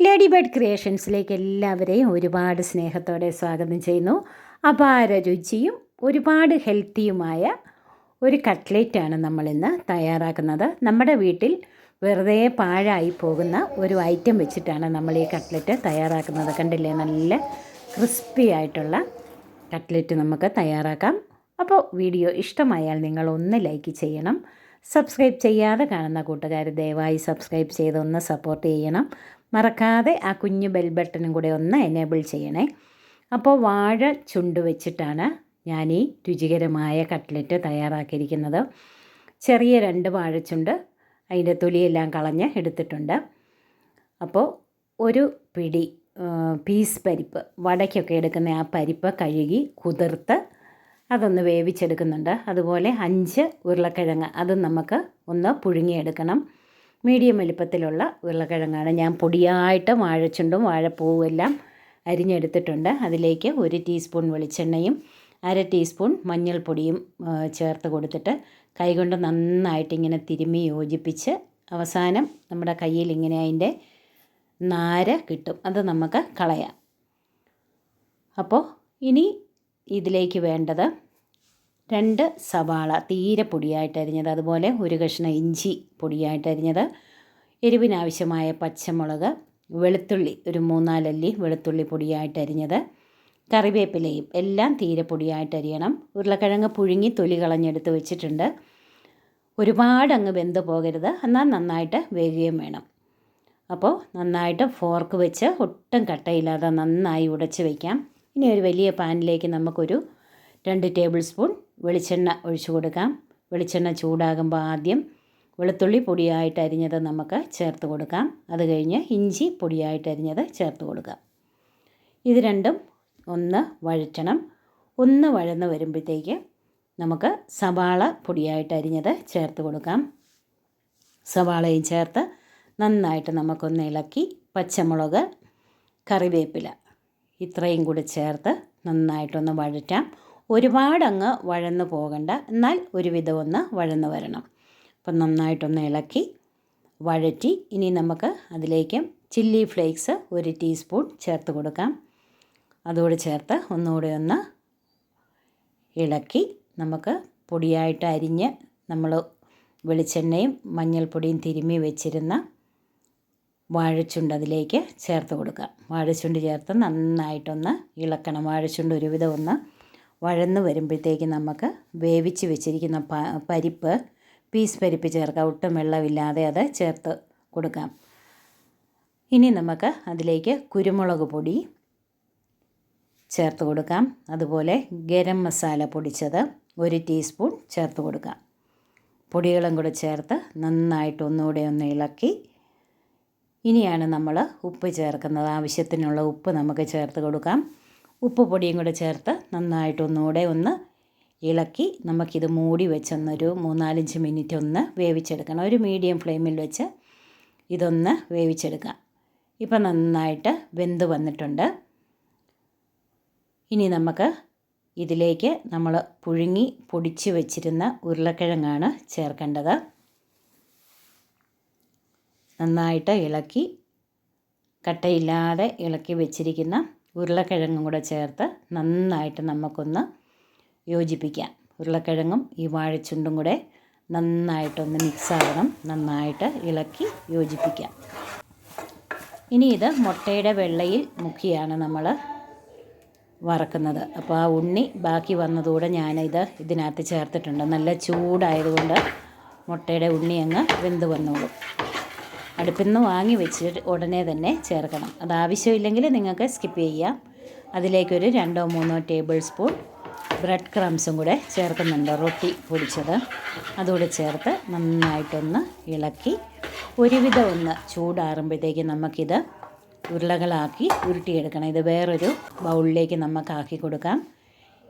Lady bird ക്രിയേഷൻസിലേക്ക് എല്ലാവരെയും ഒരുപാട് സ്നേഹത്തോടെ സ്വാഗതം ചെയ്യുന്നു. അപാര രുചിയും ഒരുപാട് ഹെൽത്തിയുമായ ഒരു കട്ട്ലേറ്റാണ് നമ്മളിന്ന് തയ്യാറാക്കുന്നത്. നമ്മുടെ വീട്ടിൽ വെറുതെ പാഴായി പോകുന്ന ഒരു ഐറ്റം വെച്ചിട്ടാണ് നമ്മൾ ഈ കട്ട്ലറ്റ് തയ്യാറാക്കുന്നത്. കണ്ടില്ലേ? നല്ല ക്രിസ്പി ആയിട്ടുള്ള കട്ട്ലറ്റ് നമുക്ക് തയ്യാറാക്കാം. അപ്പോൾ വീഡിയോ ഇഷ്ടമായാൽ നിങ്ങൾ ഒന്ന് ലൈക്ക് ചെയ്യണം. സബ്സ്ക്രൈബ് ചെയ്യാതെ കാണുന്ന കൂട്ടുകാർ ദയവായി സബ്സ്ക്രൈബ് ചെയ്ത് ഒന്ന് സപ്പോർട്ട് ചെയ്യണം. മറക്കാതെ ആ കുഞ്ഞു ബെൽ ബട്ടണും കൂടെ ഒന്ന് എനേബിൾ ചെയ്യണേ. അപ്പോൾ വാഴ ചുണ്ട് വെച്ചിട്ടാണ് ഞാൻ ഈ രുചികരമായ കട്ട്ലറ്റ് തയ്യാറാക്കിയിരിക്കുന്നത്. ചെറിയ രണ്ട് വാഴച്ചുണ്ട് അതിന്റെ തൊലിയെല്ലാം കളഞ്ഞ് എടുത്തിട്ടുണ്ട്. അപ്പോൾ ഒരു പിടി പീസ് പരിപ്പ് വടയ്ക്കൊക്കെ എടുക്കുന്ന ആ പരിപ്പ് കഴുകി കുതിർത്ത് അതൊന്ന് വേവിച്ചെടുക്കുന്നുണ്ട്. അതുപോലെ അഞ്ച് ഉരുളക്കിഴങ്ങ് അത് നമുക്ക് ഒന്ന് പുഴുങ്ങിയെടുക്കണം. മീഡിയം വലിപ്പത്തിലുള്ള ഉരുളക്കിഴങ്ങാണ്. ഞാൻ പൊടിയായിട്ട് വാഴച്ചുണ്ടും വാഴപ്പൂവും എല്ലാം അരിഞ്ഞെടുത്തിട്ടുണ്ട്. അതിലേക്ക് ഒരു ടീസ്പൂൺ വെളിച്ചെണ്ണയും അര ടീസ്പൂൺ മഞ്ഞൾപ്പൊടിയും ചേർത്ത് കൊടുത്തിട്ട് കൈകൊണ്ട് നന്നായിട്ട് ഇങ്ങനെ തിരുമ്മി യോജിപ്പിച്ച് അവസാനം നമ്മുടെ കയ്യിൽ ഇങ്ങനെ അതിന്റെ നാര കിട്ടും. അത് നമുക്ക് കളയാം. അപ്പോൾ ഇനി ഇതിലേക്ക് വേണ്ടത് രണ്ട് സവാള തീരെ പൊടിയായിട്ട് അരിഞ്ഞത്. അതുപോലെ ഒരു കഷ്ണം ഇഞ്ചി പൊടിയായിട്ട് അരിഞ്ഞത്. എരിവിനാവശ്യമായ പച്ചമുളക് വെളുത്തുള്ളി ഒരു മൂന്നാലല്ലി വെളുത്തുള്ളി പൊടിയായിട്ട് അരിഞ്ഞത്. കറിവേപ്പിലയും എല്ലാം തീരെ പൊടിയായിട്ട് അരിയണം. ഉരുളക്കിഴങ്ങ് പുഴുങ്ങി തൊലി കളഞ്ഞെടുത്ത് വെച്ചിട്ടുണ്ട്. ഒരുപാട് അങ്ങ് വെന്ത് പോകരുത്. എന്നാൽ നന്നായിട്ട് വേകുകയും വേണം. അപ്പോൾ നന്നായിട്ട് ഫോർക്ക് വെച്ച് ഒട്ടും കട്ടയില്ലാതെ നന്നായി ഉടച്ച് വയ്ക്കാം ഇനി ഒരു വലിയ പാനിലേക്ക് നമുക്കൊരു രണ്ട് ടേബിൾ സ്പൂൺ വെളിച്ചെണ്ണ ഒഴിച്ചു കൊടുക്കാം. വെളിച്ചെണ്ണ ചൂടാകുമ്പോൾ ആദ്യം വെളുത്തുള്ളി പൊടിയായിട്ട് അരിഞ്ഞത് നമുക്ക് ചേർത്ത് കൊടുക്കാം. അത് കഴിഞ്ഞ് ഇഞ്ചി പൊടിയായിട്ട് അരിഞ്ഞത് ചേർത്ത് കൊടുക്കാം. ഇത് രണ്ടും ഒന്ന് വഴറ്റണം. ഒന്ന് വഴന്ന് വരുമ്പോഴത്തേക്ക് നമുക്ക് സവാള പൊടിയായിട്ട് അരിഞ്ഞത് ചേർത്ത് കൊടുക്കാം. സവാളയും ചേർത്ത് നന്നായിട്ട് നമുക്കൊന്ന് ഇളക്കി പച്ചമുളക് കറിവേപ്പില ഇത്രയും കൂടി ചേർത്ത് നന്നായിട്ടൊന്ന് വഴറ്റാം. ഒരുപാടങ്ങ് വഴന്നു പോകണ്ട. എന്നാൽ ഒരുവിധം ഒന്ന് വഴന്നു വരണം. അപ്പം നന്നായിട്ടൊന്ന് ഇളക്കി വഴറ്റി. ഇനി നമുക്ക് അതിലേക്ക് ചില്ലി ഫ്ലേക്സ് ഒരു ടീസ്പൂൺ ചേർത്ത് കൊടുക്കാം. അതോട് ചേർത്ത് ഒന്നുകൂടി ഒന്ന് ഇളക്കി. നമുക്ക് പൊടിയായിട്ട് അരിഞ്ഞ് നമ്മൾ വെളിച്ചെണ്ണയും മഞ്ഞൾപ്പൊടിയും തിരുമ്മി വെച്ചിരുന്ന വാഴച്ചുണ്ട് അതിലേക്ക് ചേർത്ത് കൊടുക്കാം. വാഴച്ചുണ്ട് ചേർത്ത് നന്നായിട്ടൊന്ന് ഇളക്കണം. വാഴച്ചുണ്ട് ഒരുവിധം ഒന്ന് വഴന്ന് വരുമ്പോഴത്തേക്ക് നമുക്ക് വേവിച്ച് വെച്ചിരിക്കുന്ന പരിപ്പ് പീസ് പരിപ്പ് ചേർക്കാം ഒട്ടും വെള്ളമില്ലാതെ അത് ചേർത്ത് കൊടുക്കാം. ഇനി നമുക്ക് അതിലേക്ക് കുരുമുളക് പൊടി ചേർത്ത് കൊടുക്കാം. അതുപോലെ ഗരം മസാല പൊടിച്ചത് ഒരു ടീസ്പൂൺ ചേർത്ത് കൊടുക്കാം. പൊടികളും കൂടെ ചേർത്ത് നന്നായിട്ട് ഒന്നുകൂടെ ഒന്ന് ഇളക്കി. ഇനിയാണ് നമ്മൾ ഉപ്പ് ചേർക്കുന്നത്. ആവശ്യത്തിനുള്ള ഉപ്പ് നമുക്ക് ചേർത്ത് കൊടുക്കാം. ഉപ്പ് പൊടിയും കൂടെ ചേർത്ത് നന്നായിട്ട് ഒന്നുകൂടെ ഒന്ന് ഇളക്കി നമുക്കിത് മൂടി വെച്ചൊന്നൊരു മൂന്നാലഞ്ച് മിനിറ്റ് ഒന്ന് വേവിച്ചെടുക്കണം. ഒരു മീഡിയം ഫ്ലെയിമിൽ വെച്ച് ഇതൊന്ന് വേവിച്ചെടുക്കാം ഇപ്പം നന്നായിട്ട് വെന്ത് വന്നിട്ടുണ്ട്. ഇനി നമുക്ക് ഇതിലേക്ക് നമ്മൾ പുഴുങ്ങി പൊടിച്ച് വെച്ചിരുന്ന ഉരുളക്കിഴങ്ങാണ് ചേർക്കേണ്ടത്. നന്നായിട്ട് ഇളക്കി കട്ടയില്ലാതെ ഇളക്കി വെച്ചിരിക്കുന്ന ഉരുളക്കിഴങ്ങും കൂടെ ചേർത്ത് നന്നായിട്ട് നമുക്കൊന്ന് യോജിപ്പിക്കാം. ഉരുളക്കിഴങ്ങും ഈ വാഴച്ചുണ്ടും കൂടെ നന്നായിട്ടൊന്ന് മിക്സാകണം നന്നായിട്ട് ഇളക്കി യോജിപ്പിക്കാം. ഇനി ഇത് മുട്ടയുടെ വെള്ളയിൽ മുക്കിയാണ് നമ്മൾ വറക്കുന്നത്. അപ്പോൾ ആ ഉണ്ണി ബാക്കി വന്നതുകൂടെ ഞാനിത് ഇതിനകത്ത് ചേർത്തിട്ടുണ്ട്. നല്ല ചൂടായതുകൊണ്ട് മുട്ടയുടെ ഉണ്ണി അങ്ങ് വെന്ത് വന്നോളും. അടുപ്പിൽ നിന്ന് വാങ്ങി വെച്ചിട്ട് ഉടനെ തന്നെ ചേർക്കണം. അത് ആവശ്യമില്ലെങ്കിൽ നിങ്ങൾക്ക് സ്കിപ്പ് ചെയ്യാം. അതിലേക്കൊരു രണ്ടോ മൂന്നോ ടേബിൾ സ്പൂൺ ബ്രെഡ് ക്രംസും കൂടെ ചേർക്കുന്നുണ്ട്. റൊട്ടി പൊടിച്ചത് അതുകൂടെ ചേർത്ത് നന്നായിട്ടൊന്ന് ഇളക്കി ഒരുവിധം ഒന്ന് ചൂടാറുമ്പോഴത്തേക്ക് നമുക്കിത് ഉരുളകളാക്കി ഉരുട്ടിയെടുക്കണം. ഇത് വേറൊരു ബൗളിലേക്ക് നമുക്കാക്കി കൊടുക്കാം.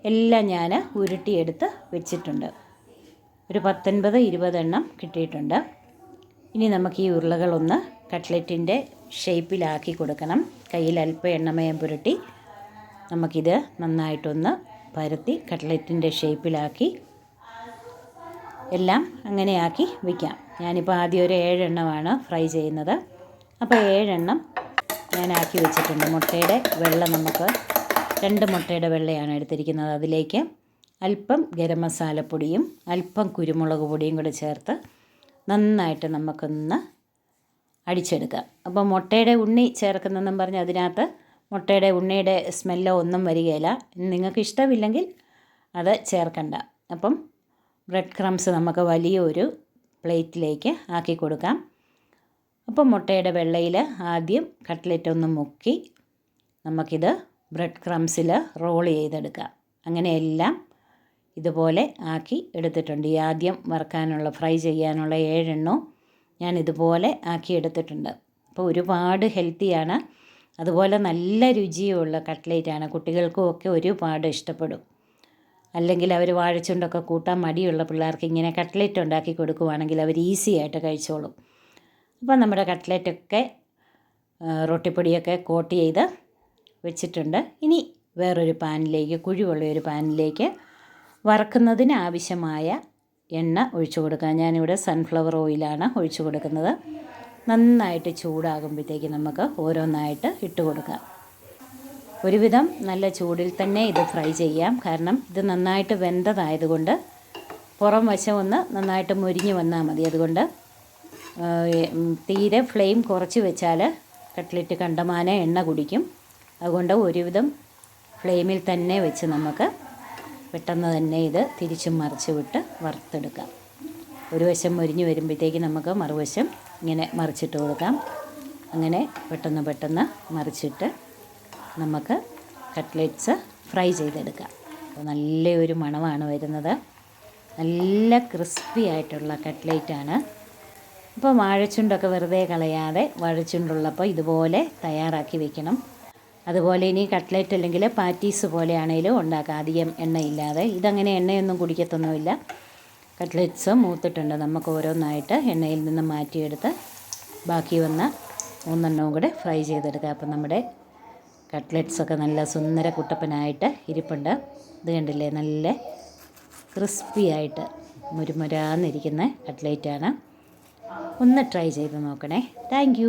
എല്ലാം ഞാൻ ഉരുട്ടിയെടുത്ത് വെച്ചിട്ടുണ്ട്. ഒരു പത്തൊൻപത് ഇരുപതെണ്ണം കിട്ടിയിട്ടുണ്ട്. ഇനി നമുക്ക് ഈ ഉരുളകളൊന്ന് കട്ട്ലറ്റിന്റെ ഷേപ്പിലാക്കി കൊടുക്കണം. കയ്യിൽ അല്പം എണ്ണമയം പുരട്ടി നമുക്കിത് നന്നായിട്ടൊന്ന് പരത്തി കട്ട്ലറ്റിന്റെ ഷേപ്പിലാക്കി എല്ലാം അങ്ങനെയാക്കി വയ്ക്കാം ഞാനിപ്പോൾ ആദ്യം ഒരു ഏഴെണ്ണമാണ് ഫ്രൈ ചെയ്യുന്നത്. അപ്പോൾ ഏഴെണ്ണം ഞാൻ ആക്കി വെച്ചിട്ടുണ്ട്. മുട്ടയുടെ വെള്ള നമുക്ക് രണ്ട് മുട്ടയുടെ വെള്ളയാണ് എടുത്തിരിക്കുന്നത് അതിലേക്ക്. അല്പം ഗരം മസാലപ്പൊടിയും അല്പം കുരുമുളക് പൊടിയും കൂടെ ചേർത്ത് നന്നായിട്ട് നമുക്കൊന്ന് അടിച്ചെടുക്കാം. അപ്പോൾ മുട്ടയുടെ ഉണ്ണി ചേർക്കുന്നതെന്നും പറഞ്ഞ് അതിനകത്ത് മുട്ടയുടെ ഉണ്ണിയുടെ സ്മെല്ലോ ഒന്നും വരികയില്ല. നിങ്ങൾക്ക് ഇഷ്ടമില്ലെങ്കിൽ അത് ചേർക്കണ്ട. അപ്പം ബ്രെഡ് ക്രംസ് നമുക്ക് വലിയൊരു പ്ലേറ്റിലേക്ക് ആക്കി കൊടുക്കാം. അപ്പം മുട്ടയുടെ വെള്ളയിൽ ആദ്യം കട്ട്ലറ്റ് ഒന്ന് മുക്കി നമുക്കിത് ബ്രെഡ് ക്രംസിൽ റോൾ ചെയ്തെടുക്കാം. അങ്ങനെ എല്ലാം ഇതുപോലെ ആക്കി എടുത്തിട്ടുണ്ട്. ഈ ആദ്യം വറുക്കാനുള്ള ഫ്രൈ ചെയ്യാനുള്ള ഏഴെണ്ണവും ഞാൻ ഇതുപോലെ ആക്കി എടുത്തിട്ടുണ്ട്. അപ്പോൾ ഒരുപാട് ഹെൽത്തിയാണ് അതുപോലെ നല്ല രുചിയുമുള്ള കട്ട്ലേറ്റാണ് കുട്ടികൾക്കും ഒക്കെ ഒരുപാട് ഇഷ്ടപ്പെടും. അല്ലെങ്കിൽ അവർ വാഴച്ചുണ്ടൊക്കെ കൂട്ടാൻ മടിയുള്ള പിള്ളേർക്ക് ഇങ്ങനെ കട്ട്ലേറ്റ് ഉണ്ടാക്കി കൊടുക്കുവാണെങ്കിൽ അവർ ഈസി ആയിട്ട് കഴിച്ചോളും. അപ്പോൾ നമ്മുടെ കട്ട്ലേറ്റൊക്കെ റൊട്ടിപ്പൊടിയൊക്കെ കോട്ട് ചെയ്ത് വെച്ചിട്ടുണ്ട്. ഇനി വേറൊരു പാനിലേക്ക് കുഴിവുള്ള ഒരു പാനിലേക്ക് വറക്കുന്നതിന് ആവശ്യമായ എണ്ണ ഒഴിച്ചു കൊടുക്കുക. ഞാനിവിടെ സൺഫ്ലവർ ഓയിലാണ് ഒഴിച്ചു കൊടുക്കുന്നത്. നന്നായിട്ട് ചൂടാകുമ്പോഴത്തേക്ക് നമുക്ക് ഓരോന്നായിട്ട് ഇട്ട് കൊടുക്കാം. ഒരുവിധം നല്ല ചൂടിൽ തന്നെ ഇത് ഫ്രൈ ചെയ്യാം. കാരണം ഇത് നന്നായിട്ട് വെന്തതായതുകൊണ്ട് പുറം വശം ഒന്ന് നന്നായിട്ട് മുരിഞ്ഞ് വന്നാൽ മതി. അതുകൊണ്ട് തീരെ ഫ്ലെയിം കുറച്ച് വെച്ചാൽ കട്ട്ലറ്റ് കണ്ടമാന എണ്ണ കുടിക്കും. അതുകൊണ്ട് ഒരുവിധം ഫ്ലെയിമിൽ തന്നെ വെച്ച് നമുക്ക് പെട്ടെന്ന് തന്നെ ഇത് തിരിച്ചും മറിച്ച് വിട്ട് വറുത്തെടുക്കാം. ഒരു വശം മുരിഞ്ഞ് വരുമ്പോഴത്തേക്ക് നമുക്ക് മറുവശം ഇങ്ങനെ മറിച്ചിട്ട് കൊടുക്കാം. അങ്ങനെ പെട്ടെന്ന് പെട്ടെന്ന് മറിച്ചിട്ട് നമുക്ക് കട്ട്ലറ്റ്സ് ഫ്രൈ ചെയ്തെടുക്കാം. അപ്പോൾ നല്ലൊരു മണമാണ് വരുന്നത്. നല്ല ക്രിസ്പി ആയിട്ടുള്ള കട്ട്ലേറ്റാണ്. അപ്പോൾ വാഴച്ചുണ്ടൊക്കെ വെറുതെ കളയാതെ വാഴച്ചുണ്ടുള്ളപ്പോൾ ഇതുപോലെ തയ്യാറാക്കി വെക്കണം. അതുപോലെ ഇനി കട്ട്ലറ്റ് അല്ലെങ്കിൽ പാറ്റീസ് പോലെയാണേലും ഉണ്ടാക്കാം. അധികം എണ്ണയില്ലാതെ. ഇതങ്ങനെ എണ്ണയൊന്നും കുടിക്കത്തൊന്നുമില്ല. കട്ട്ലറ്റ്സ് മൂത്തിട്ടുണ്ട്. നമുക്ക് ഓരോന്നായിട്ട് എണ്ണയിൽ നിന്ന് മാറ്റിയെടുത്ത് ബാക്കി വന്ന മൂന്നെണ്ണവും കൂടെ ഫ്രൈ ചെയ്തെടുക്കുക അപ്പം നമ്മുടെ കട്ട്ലറ്റ്സൊക്കെ നല്ല സുന്ദര കുട്ടപ്പനായിട്ട് ഇരിപ്പുണ്ട്. ഇത് കണ്ടില്ലേ? നല്ല ക്രിസ്പി ആയിട്ട് മുരുമുരാന്നിരിക്കുന്ന കട്ട്ലേറ്റാണ്. ഒന്ന് ട്രൈ ചെയ്ത് നോക്കണേ. താങ്ക്